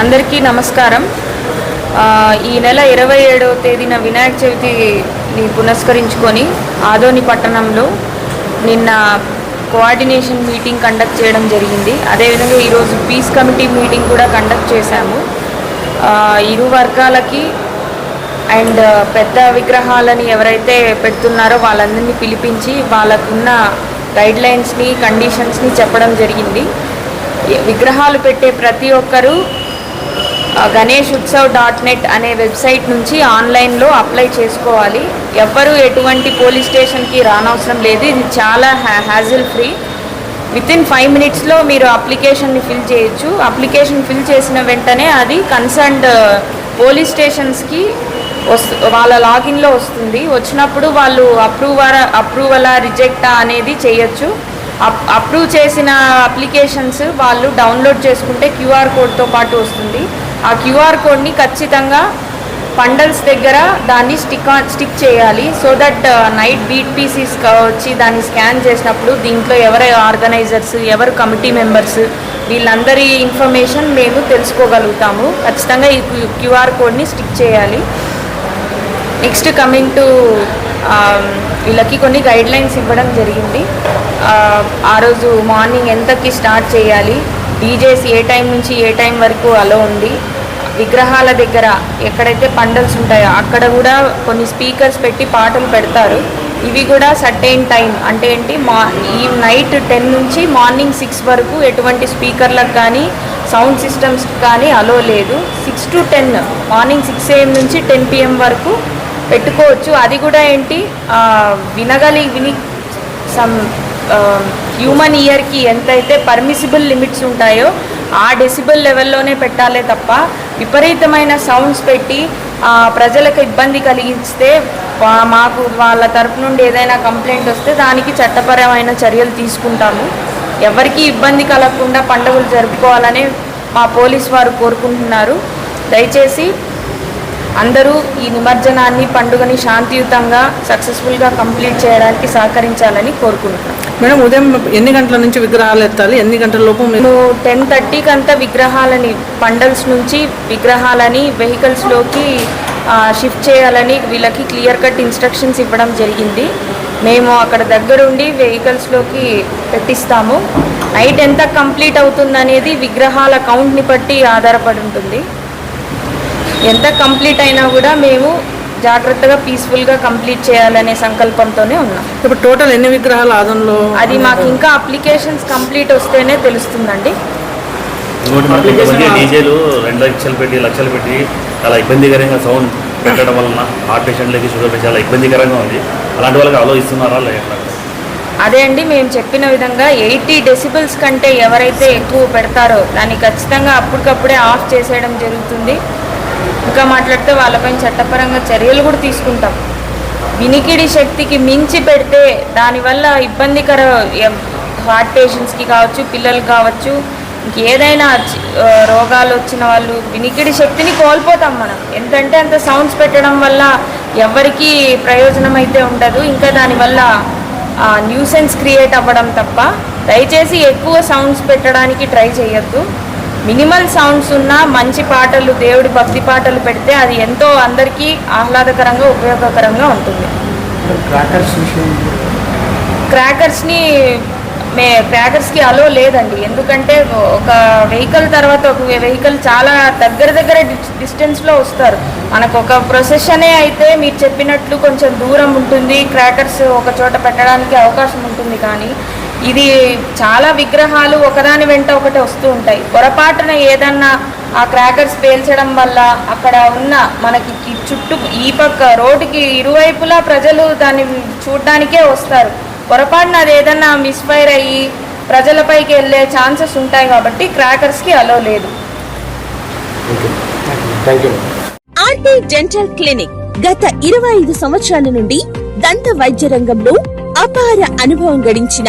అందరికీ నమస్కారం. ఈ నెల ఇరవై ఏడవ తేదీన వినాయక చవితిని పునస్కరించుకొని ఆదోని పట్టణంలో నిన్న కోఆర్డినేషన్ మీటింగ్ కండక్ట్ చేయడం జరిగింది. అదేవిధంగా ఈరోజు పీస్ కమిటీ మీటింగ్ కూడా కండక్ట్ చేశాము. ఇరు వర్గాలకి అండ్ పెద్ద విగ్రహాలని ఎవరైతే పెడుతున్నారో వాళ్ళందరినీ పిలిపించి వాళ్ళకున్న గైడ్లైన్స్ని కండిషన్స్ని చెప్పడం జరిగింది. విగ్రహాలు పెట్టే ప్రతి ఒక్కరూ గణేష్ ఉత్సవ్ డాట్ నెట్ అనే వెబ్సైట్ నుంచి ఆన్లైన్లో అప్లై చేసుకోవాలి. ఎవ్వరూ ఎటువంటి పోలీస్ స్టేషన్కి రానవసరం లేదు. ఇది చాలా హ్యా hassle free with in five మినిట్స్లో మీరు అప్లికేషన్ని ఫిల్ చేయొచ్చు. అప్లికేషన్ ఫిల్ చేసిన వెంటనే అది కన్సర్న్డ్ పోలీస్ స్టేషన్స్కి వస్తు వాళ్ళ లాగిన్లో వస్తుంది. వచ్చినప్పుడు వాళ్ళు అప్రూవరా అప్రూవలా రిజెక్టా అనేది చేయొచ్చు. అప్రూవ్ చేసిన అప్లికేషన్స్ వాళ్ళు డౌన్లోడ్ చేసుకుంటే క్యూఆర్ కోడ్తో పాటు వస్తుంది. ఆ క్యూఆర్ కోడ్ని ఖచ్చితంగా పండల్స్ దగ్గర దాన్ని స్టిక్ ఆన్ స్టిక్ చేయాలి. So that night beat pieces వచ్చి దాన్ని స్కాన్ చేసినప్పుడు దీంట్లో ఎవరు ఆర్గనైజర్స్ ఎవరు కమిటీ మెంబర్స్ వీళ్ళందరి ఇన్ఫర్మేషన్ మేము తెలుసుకోగలుగుతాము. ఖచ్చితంగా ఈ క్యూఆర్ కోడ్ని స్టిక్ చేయాలి. నెక్స్ట్ కమింగ్ టు వీళ్ళకి కొన్ని గైడ్లైన్స్ ఇవ్వడం జరిగింది. ఆ, రోజు మార్నింగ్ ఎంతకి స్టార్ట్ చేయాలి? డీజేస్ ఏ టైం నుంచి ఏ టైం వరకు అలో ఉంది? విగ్రహాల దగ్గర ఎక్కడైతే పండల్స్ ఉంటాయో అక్కడ కూడా కొన్ని స్పీకర్స్ పెట్టి పాటలు పెడతారు. ఇవి కూడా సర్టైన్ టైం. అంటే ఏంటి? మా ఈ నైట్ టెన్ నుంచి మార్నింగ్ సిక్స్ వరకు ఎటువంటి స్పీకర్లకు కానీ సౌండ్ సిస్టమ్స్ కానీ అలో లేదు. Six to ten morning six AM నుంచి టెన్ పిఎం వరకు పెట్టుకోవచ్చు. అది కూడా ఏంటి? వినగలి విని సమ్ హ్యూమన్ ఇయర్కి ఎంతైతే పర్మిసిబుల్ లిమిట్స్ ఉంటాయో ఆ డెసిబుల్ లెవెల్లోనే పెట్టాలే తప్ప విపరీతమైన సౌండ్స్ పెట్టి ఆ, ప్రజలకు ఇబ్బంది కలిగిస్తే మాకు వాళ్ళ తరపు నుండి ఏదైనా కంప్లైంట్ వస్తే దానికి చట్టపరమైన చర్యలు తీసుకుంటాము. ఎవరికీ ఇబ్బంది కలగకుండా పండుగలు జరుపుకోవాలని మా పోలీస్ వారు కోరుకుంటున్నారు. దయచేసి అందరూ ఈ నిమజ్జనాన్ని పండుగని శాంతియుతంగా సక్సెస్ఫుల్గా కంప్లీట్ చేయడానికి సహకరించాలని కోరుకుంటున్నాం. మేడం ఉదయం ఎన్ని గంటల నుంచి విగ్రహాలు ఎత్తాలి? ఎన్ని గంటల లోపు మేము టెన్ థర్టీకి అంతా విగ్రహాలని పండల్స్ నుంచి విగ్రహాలని వెహికల్స్లోకి షిఫ్ట్ చేయాలని వీళ్ళకి క్లియర్ కట్ ఇన్స్ట్రక్షన్స్ ఇవ్వడం జరిగింది. మేము అక్కడ దగ్గరుండి వెహికల్స్లోకి పెట్టిస్తాము. నైట్ ఎంత కంప్లీట్ అవుతుందనేది విగ్రహాల కౌంట్ని బట్టి ఆధారపడి ఉంటుంది. ఎంత కంప్లీట్ అయినా కూడా మేము జాగ్రత్తగా పీస్ఫుల్గా కంప్లీట్ చేయాలనే సంకల్పంతోనే ఉన్నాం. ఇప్పుడు టోటల్ ఎన్ని విగ్రహాలు ఆదంలో అది మాకు ఇంకా అప్లికేషన్స్ కంప్లీట్ వస్తేనే తెలుస్తుందండి. డీజేలు రెండు లక్షలు పెట్టి లక్షలు పెట్టి చాలా ఇబ్బందికరంగా సౌండ్ పెట్టడం వలన హార్ట్ పేషెంట్లకి షుగర్ పేషెంట్ చాలా ఇబ్బందికరంగా ఉంది. అలాంటి వాళ్ళకి ఆలోచిస్తున్నారా లేదా? అదే అండి మేము చెప్పిన విధంగా ఎయిటీ డెసిబుల్స్ కంటే ఎవరైతే ఎక్కువ పెడతారో దాన్ని ఖచ్చితంగా అప్పటికప్పుడే ఆఫ్ చేసేయడం జరుగుతుంది. ఇంకా మాట్లాడితే వాళ్ళపైన చట్టపరంగా చర్యలు కూడా తీసుకుంటాం. వినికిడి శక్తికి మించి పెడితే దానివల్ల ఇబ్బందికర హార్ట్ పేషెంట్స్కి కావచ్చు పిల్లలు కావచ్చు ఇంకేదైనా రోగాలు వచ్చిన వాళ్ళు వినికిడి శక్తిని కోల్పోతాం మనం. ఎంతంటే అంత సౌండ్స్ పెట్టడం వల్ల ఎవరికి ప్రయోజనం అయితే ఉండదు. ఇంకా దానివల్ల న్యూసెన్స్ క్రియేట్ అవ్వడం తప్ప దయచేసి ఎక్కువ సౌండ్స్ పెట్టడానికి ట్రై చేయొద్దు. మినిమల్ సౌండ్స్ ఉన్న మంచి పాటలు దేవుడి భక్తి పాటలు పెడితే అది ఎంతో అందరికీ ఆహ్లాదకరంగా ఉపయోగకరంగా ఉంటుంది. క్రాకర్స్ని మే క్రాకర్స్కి అలో లేదండి. ఎందుకంటే ఒక వెహికల్ తర్వాత ఒక వెహికల్ చాలా దగ్గర దగ్గర డిస్టెన్స్లో వస్తారు. మనకు ఒక ప్రొసెషనే అయితే మీరు చెప్పినట్లు కొంచెం దూరం ఉంటుంది. క్రాకర్స్ ఒక చోట పెట్టడానికి అవకాశం ఉంటుంది కానీ ఇది చాలా విగ్రహాలు ఒకదాని వెంట ఒకటి వస్తూ ఉంటాయి. పొరపాటున ఏదన్నా ఆ క్రాకర్స్ పేల్చడం వల్ల అక్కడ ఉన్న మనకి ఈ చుట్టూ ఈ పక్క రోడ్డుకి ఇరువైపులా ప్రజలు దాన్ని చూడడానికే వస్తారు. పొరపాటున అది ఏదన్నా మిస్ఫైర్ అయ్యి ప్రజలపైకి వెళ్ళే ఛాన్సెస్ ఉంటాయి కాబట్టి క్రాకర్స్కి అలో లేదు. ఆర్టీ డెంటల్ క్లినిక్ గత ఇరవై ఐదు సంవత్సరాల నుండి దంత వైద్య రంగంలో అపార అనుభవం గడించిన